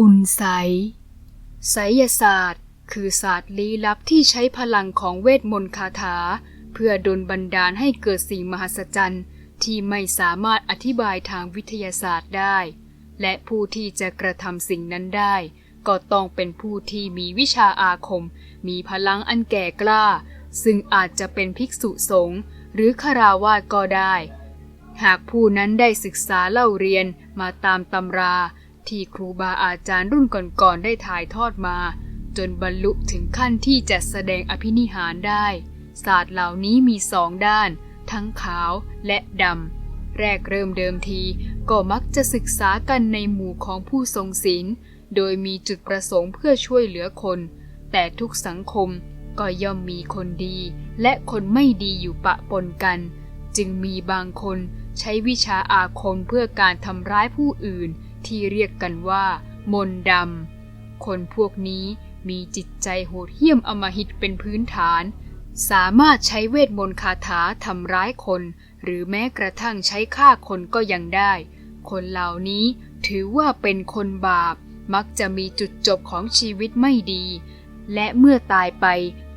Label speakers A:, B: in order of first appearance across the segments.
A: คุณไสยไสยศาสตร์ คือศาสตร์ลี้ลับที่ใช้พลังของเวทมนต์คาถา เพื่อดลบันดาลให้เกิดสิ่งมหัศจรรย์ที่ไม่สามารถอธิบายทางวิทยาศาสตร์ได้ และผู้ที่จะกระทำสิ่งนั้นได้ ก็ต้องเป็นผู้ที่มีวิชาอาคม มีพลังอันแก่กล้า ซึ่งอาจจะเป็นภิกษุสงฆ์หรือคาราวาสก็ได้ หากผู้นั้นได้ศึกษาเล่าเรียนมาตามตำรา ที่ครูบาอาจารย์รุ่นก่อนๆได้ถ่ายทอดมา จนบรรลุถึงขั้นที่จะแสดงอภินิหารได้ ศาสตร์เหล่านี้มีสองด้าน ทั้งขาวและดำแรกเริ่มเดิมทีก็มักจะศึกษากันในหมู่ของผู้ทรงศีล โดยมีจุดประสงค์เพื่อช่วยเหลือคน แต่ทุกสังคมก็ย่อมมีคนดี และคนไม่ดีอยู่ปะปนกัน จึงมีบางคนใช้วิชาอาคมเพื่อการทำร้ายผู้อื่น ที่เรียกกันว่า มนดำ คนพวกนี้มีจิตใจโหดเหี้ยมอมหิตเป็นพื้นฐาน สามารถใช้เวทมนต์คาถาทำร้ายคน หรือแม้กระทั่งใช้ฆ่าคนก็ยังได้ คนเหล่านี้ถือว่าเป็นคนบาป มักจะมีจุดจบของชีวิตไม่ดี และเมื่อตายไป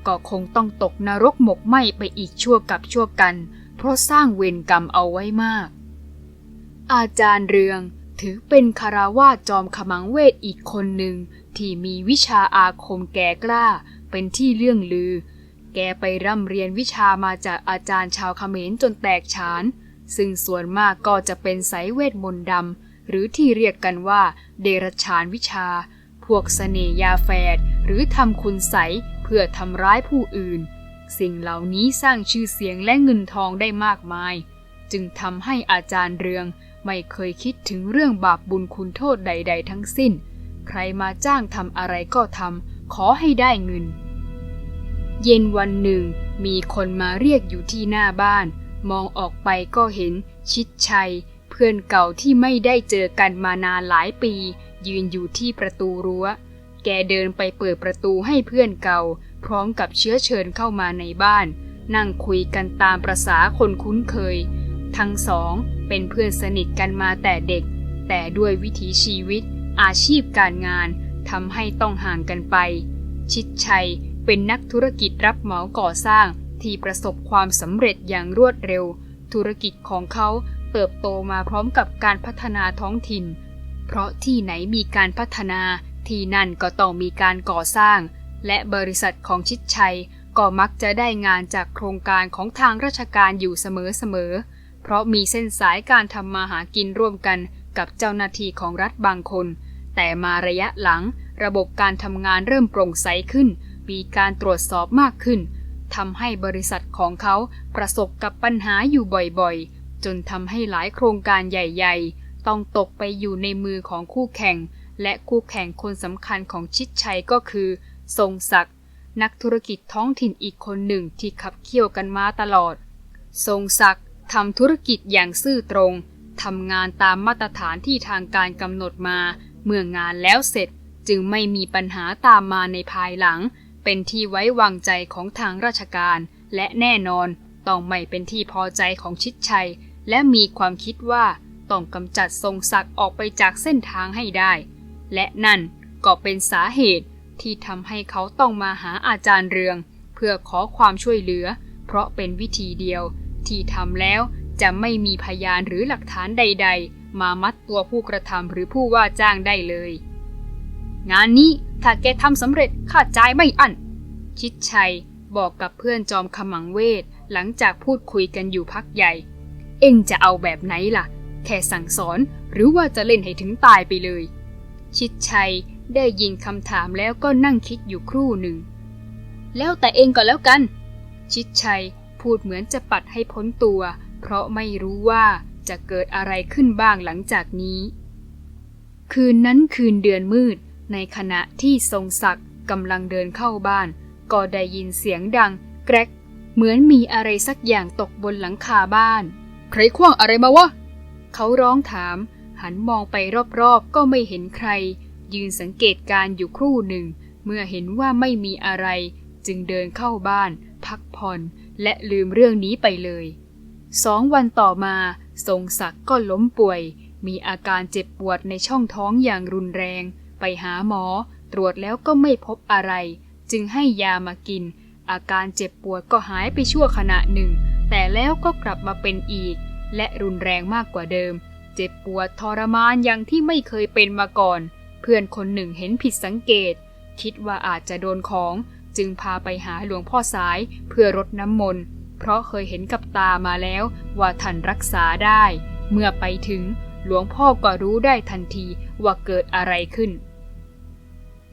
A: ก็คงต้องตกนรกหมกไหมไปอีกชั่วกับชั่วกัน เพราะสร้างเวรกรรมเอาไว้มาก อาจารย์เรือง ถือเป็นคาราวาจอมขมังเวทอีกคนหนึ่งที่มีวิชาอาคมแก่กล้า เป็นที่เลื่องลือ แกไปร่ำเรียนวิชามาจากอาจารย์ชาวเขมรจนแตกฉาน ซึ่งส่วนมากก็จะเป็นสายเวทมนต์ดำ หรือที่เรียกกันว่าเดรัจฉานวิชา พวกเสน่ยาแฝด หรือทำคุณใสเพื่อทำร้ายผู้อื่น สิ่งเหล่านี้สร้างชื่อเสียงและเงินทองได้มากมาย จึงทำให้อาจารย์เรือง ไม่เคยคิดถึงเรื่องบาปบุญคุณโทษใด ๆ ทั้งสิ้น ใครมาจ้างทำอะไรก็ทำขอให้ได้เงิน เย็นวันหนึ่ง มีคนมาเรียกอยู่ที่หน้าบ้าน มองออกไปก็เห็น ชิดชัย เพื่อนเก่าที่ไม่ได้เจอกันมานานหลายปี ยืนอยู่ที่ประตูรั้ว แกเดินไปเปิดประตูให้เพื่อนเก่า พร้อมกับเชื้อเชิญเข้ามาในบ้าน นั่งคุยกันตามประษาคนคุ้นเคย ทั้งสอง เป็นเพื่อนสนิทกันมาแต่เด็ก แต่ด้วยวิถีชีวิต อาชีพการงานทำให้ต้องห่างกันไป ชิดชัยเป็นนักธุรกิจรับเหมาก่อสร้างที่ประสบความสำเร็จอย่างรวดเร็ว ธุรกิจของเขาเติบโตมาพร้อมกับการพัฒนาท้องถิ่น เพราะที่ไหนมีการพัฒนาที่นั่นก็ต้องมีการก่อสร้าง และบริษัทของชิดชัยก็มักจะได้งานจากโครงการของทางราชการอยู่เสมอๆ เพราะมีเส้นสายการทำมาหากินร่วมกันกับเจ้าหน้าที่ของรัฐบางคน แต่มาระยะหลัง ระบบการทำงานเริ่มโปร่งใสขึ้น มีการตรวจสอบมากขึ้นทำให้บริษัทของเขาประสบกับปัญหาอยู่บ่อยๆ จนทำให้หลายโครงการใหญ่ ๆ ต้องตกไปอยู่ในมือของคู่แข่ง และคู่แข่งคนสำคัญของชิดชัยก็คือ ทรงศักดิ์นักธุรกิจท้องถิ่นอีกคนหนึ่งที่ขับเคี่ยวกันมาตลอด ทรงศักดิ์ ทำธุรกิจอย่างซื่อตรง ทำงานตามมาตรฐานที่ทางการกำหนดมา เมื่องานแล้วเสร็จจึงไม่มีปัญหาตามมาในภายหลัง เป็นที่ไว้วางใจของทางราชการ และแน่นอนต้องไม่เป็นที่พอใจของชิดชัย และมีความคิดว่าต้องกำจัดทรงศักดิ์ออกไปจากเส้นทางให้ได้ และนั่นก็เป็นสาเหตุที่ทำให้เขาต้องมาหาอาจารย์เรือง เพื่อขอความช่วยเหลือ เพราะเป็นวิธีเดียว ที่ทำแล้วจะไม่มีพยานหรือหลักฐานใด ๆ มามัดตัวผู้กระทำหรือผู้ว่าจ้างได้เลย งานนี้ถ้าแกทำสำเร็จข้าจ่ายไม่อั้นชิดชัยบอกกับเพื่อนจอมขมังเวทหลังจากพูดคุยกันอยู่พักใหญ่ เอ็งจะเอาแบบไหนล่ะ แค่สั่งสอนหรือว่าจะเล่นให้ถึงตายไปเลย ชิดชัยได้ยินคำถามแล้วก็นั่งคิดอยู่ครู่หนึ่ง แล้วแต่เองก็แล้วกัน ชิดชัย พูดเหมือนจะปัดให้พ้นตัว เพราะไม่รู้ว่าจะเกิดอะไรขึ้นบ้างหลังจากนี้ คืนนั้นคืนเดือนมืด ในขณะที่ทรงศักดิ์กำลังเดินเข้าบ้าน ก็ได้ยินเสียงดัง แกรก เหมือนมีอะไรสักอย่างตกบนหลังคาบ้าน ใครคว้างอะไรมาวะ เขาร้องถาม หันมองไปรอบๆ ก็ไม่เห็นใคร ยืนสังเกตการอยู่ครู่หนึ่ง เมื่อเห็นว่าไม่มีอะไร จึงเดินเข้าบ้าน พักผ่อน และลืมเรื่องนี้ไปเลย สองวันต่อมา ทรงศักดิ์ก็ล้มป่วย มีอาการเจ็บปวดในช่องท้องอย่างรุนแรง ไปหาหมอ ตรวจแล้วก็ไม่พบอะไร จึงให้ยามากิน อาการเจ็บปวดก็หายไปชั่วขณะหนึ่ง แต่แล้วก็กลับมาเป็นอีก และรุนแรงมากกว่าเดิม เจ็บปวดทรมานอย่างที่ไม่เคยเป็นมาก่อน เพื่อนคนหนึ่งเห็นผิดสังเกต คิดว่าอาจจะโดนของ จึงพาไปหาหลวงพ่อสายเพื่อรดน้ำมนต์ เพราะเคยเห็นกับตามาแล้วว่าท่านรักษาได้ เมื่อไปถึงหลวงพ่อก็รู้ได้ทันทีว่าเกิดอะไรขึ้น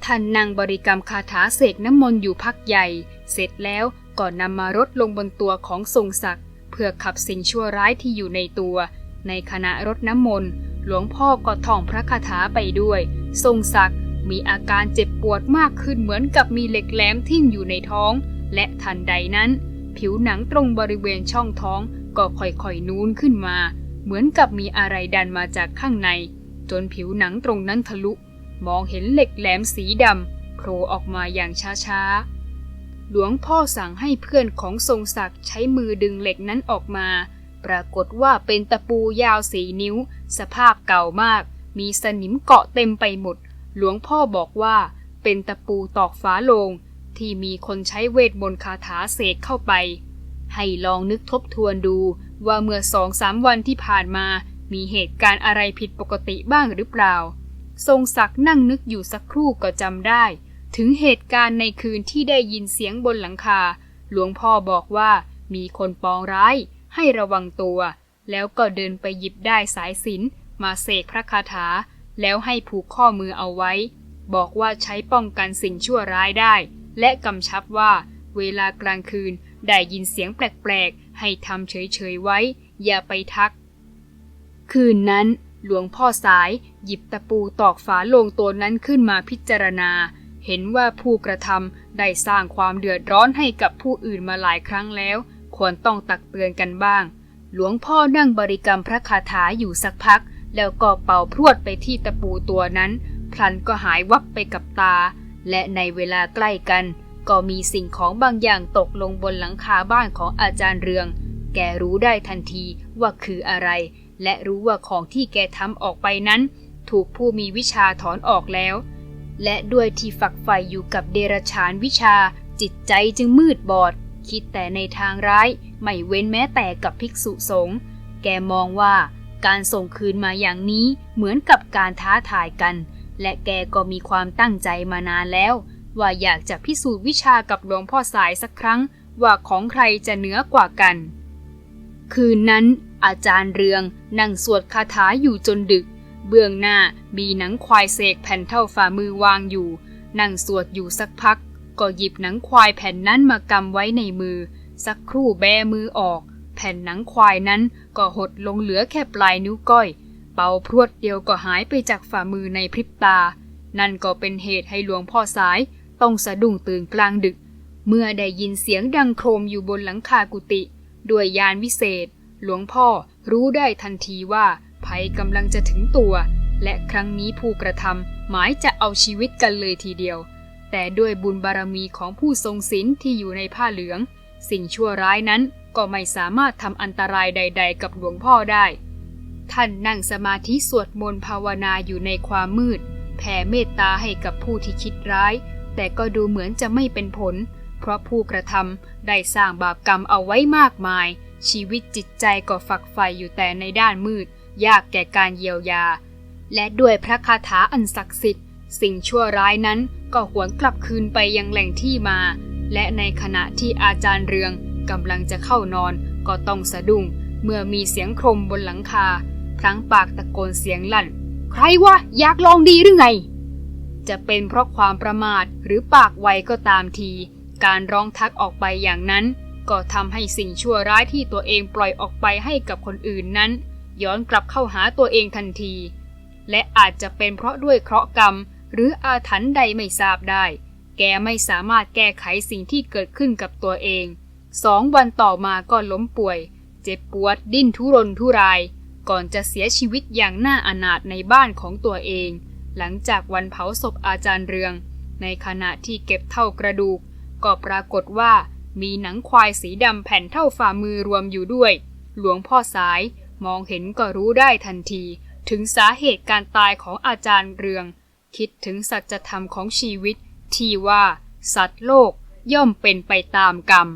A: ท่านนั่งบริกรรมคาถาเสกน้ำมนต์อยู่พักใหญ่ เสร็จแล้วก็นำมารดลงบนตัวของทรงศักดิ์เพื่อขับสิ่งชั่วร้ายที่อยู่ในตัว ในขณะรดน้ำมนต์หลวงพ่อก็ท่องพระคาถาไปด้วย ทรงศักดิ์ มีอาการเจ็บปวดมากขึ้นเหมือนกับมีเหล็กแหลมทิ่มอยู่ในท้อง และทันใดนั้น ผิวหนังตรงบริเวณช่องท้องก็ค่อยๆนูนขึ้นมา เหมือนกับมีอะไรดันมาจากข้างใน จนผิวหนังตรงนั้นทะลุ มองเห็นเหล็กแหลมสีดำโผล่ออกมาอย่างช้าๆ หลวงพ่อสั่งให้เพื่อนของทรงศักดิ์ใช้มือดึงเหล็กนั้นออกมา ปรากฏว่าเป็นตะปูยาวสีนิ้ว สภาพเก่ามาก มีสนิมเกาะเต็มไปหมด หลวงพ่อบอกว่าเป็นตะปูตอกฝาโลง ที่มีคนใช้เวทมนต์คาถาเสกเข้าไป ให้ลองนึกทบทวนดูว่าเมื่อสองสามวันที่ผ่านมามีเหตุการณ์อะไรผิดปกติบ้างหรือเปล่า ทรงศักดิ์นั่งนึกอยู่สักครู่ก็จำได้ ถึงเหตุการณ์ในคืนที่ได้ยินเสียงบนหลังคา หลวงพ่อบอกว่ามีคนปองร้าย ให้ระวังตัว แล้วก็เดินไปหยิบได้สายสินมาเสกพระคาถา แล้วให้ผูกข้อมือเอาไว้ บอกว่าใช้ป้องกันสิ่งชั่วร้ายได้ และกำชับว่าเวลากลางคืนได้ยินเสียงแปลกๆ ให้ทำเฉยๆไว้ อย่าไปทัก คืนนั้นหลวงพ่อสายหยิบตะปูตอกฝาโลงตัวนั้นขึ้นมาพิจารณา เห็นว่าผู้กระทำได้สร้างความเดือดร้อนให้กับผู้อื่นมาหลายครั้งแล้ว ควรต้องตักเตือนกันบ้าง หลวงพ่อนั่งบริกรรมพระคาถาอยู่สักพัก แล้วก็เป่าพรวดไปที่ตะปูตัวนั้น พลันก็หายวับไปกับตา และในเวลาใกล้กัน ก็มีสิ่งของบางอย่างตกลงบนหลังคาบ้านของอาจารย์เรือง แกรู้ได้ทันทีว่าคืออะไร และรู้ว่าของที่แกทำออกไปนั้น ถูกผู้มีวิชาถอนออกแล้ว และด้วยที่ฝักใฝ่อยู่กับเดรฉานวิชา จิตใจจึงมืดบอด คิดแต่ในทางร้าย ไม่เว้นแม้แต่กับภิกษุสงฆ์แกมองว่า การส่งคืนมาอย่างนี้เหมือนกับการท้าทายกัน และแกก็มีความตั้งใจมานานแล้ว ว่าอยากจะพิสูจน์วิชากับหลวงพ่อสายสักครั้ง ว่าของใครจะเหนือกว่ากัน คืนนั้น อาจารย์เรืองนั่งสวดคาถาอยู่จนดึก เบื้องหน้ามีหนังควายเสกแผ่นเท่าฝ่ามือวางอยู่ นั่งสวดอยู่สักพัก ก็หยิบหนังควายแผ่นนั้นมากำไว้ในมือ สักครู่แบมือออก แผ่นหนังควายนั้นก็หดลงเหลือแค่ปลายนิ้วก้อย เป่าพรวดเดียวก็หายไปจากฝ่ามือในพริบตา นั่นก็เป็นเหตุให้หลวงพ่อสายต้องสะดุ้งตื่นกลางดึก เมื่อได้ยินเสียงดังโครมอยู่บนหลังคากุฏิด้วยยานวิเศษ หลวงพ่อรู้ได้ทันทีว่าภัยกำลังจะถึงตัว และครั้งนี้ผู้กระทำหมายจะเอาชีวิตกันเลยทีเดียว แต่ด้วยบุญบารมีของผู้ทรงศีลที่อยู่ในผ้าเหลือง สิ่งชั่วร้ายนั้น ก็ไม่สามารถทำอันตรายใด ๆ กับหลวงพ่อได้ ท่านนั่งสมาธิสวดมนต์ภาวนาอยู่ในความมืด แผ่เมตตาให้กับผู้ที่คิดร้าย แต่ก็ดูเหมือนจะไม่เป็นผล เพราะผู้กระทำได้สร้างบาปกรรมเอาไว้มากมาย ชีวิตจิตใจก็ฝักใฝ่อยู่แต่ในด้านมืด ยากแก่การเยียวยา และด้วยพระคาถาอันศักดิ์สิทธิ์ สิ่งชั่วร้ายนั้นก็หวนกลับคืนไปยังแหล่งที่มา และในขณะที่อาจารย์เรือง กำลังจะเข้านอนก็ต้องสะดุ้งเมื่อมีเสียงโครมบนหลังคา พลั้งปากตะโกนเสียงลั่น ใครวะอยากลองดีหรือไง จะเป็นเพราะความประมาทหรือปากไวก็ตามที การร้องทักออกไปอย่างนั้น ก็ทำให้สิ่งชั่วร้ายที่ตัวเองปล่อยออกไปให้กับคนอื่นนั้น ย้อนกลับเข้าหาตัวเองทันที และอาจจะเป็นเพราะด้วยเคราะห์กรรม หรืออาถรรพ์ใดไม่ทราบได้ แกไม่สามารถแก้ไขสิ่งที่เกิดขึ้นกับตัวเอง สองวันต่อมาก็ล้มป่วย เจ็บปวดดิ้นทุรนทุราย ก่อนจะเสียชีวิตอย่างน่าอนาถในบ้านของตัวเอง หลังจากวันเผาศพอาจารย์เรือง ในขณะที่เก็บเท่ากระดูก ก็ปรากฏว่ามีหนังควายสีดำแผ่นเท่าฝ่ามือรวมอยู่ด้วย หลวงพ่อสายมองเห็นก็รู้ได้ทันที ถึงสาเหตุการตายของอาจารย์เรือง คิดถึงสัจธรรมของชีวิต ที่ว่า สัตว์โลกย่อมเป็นไปตามกรรม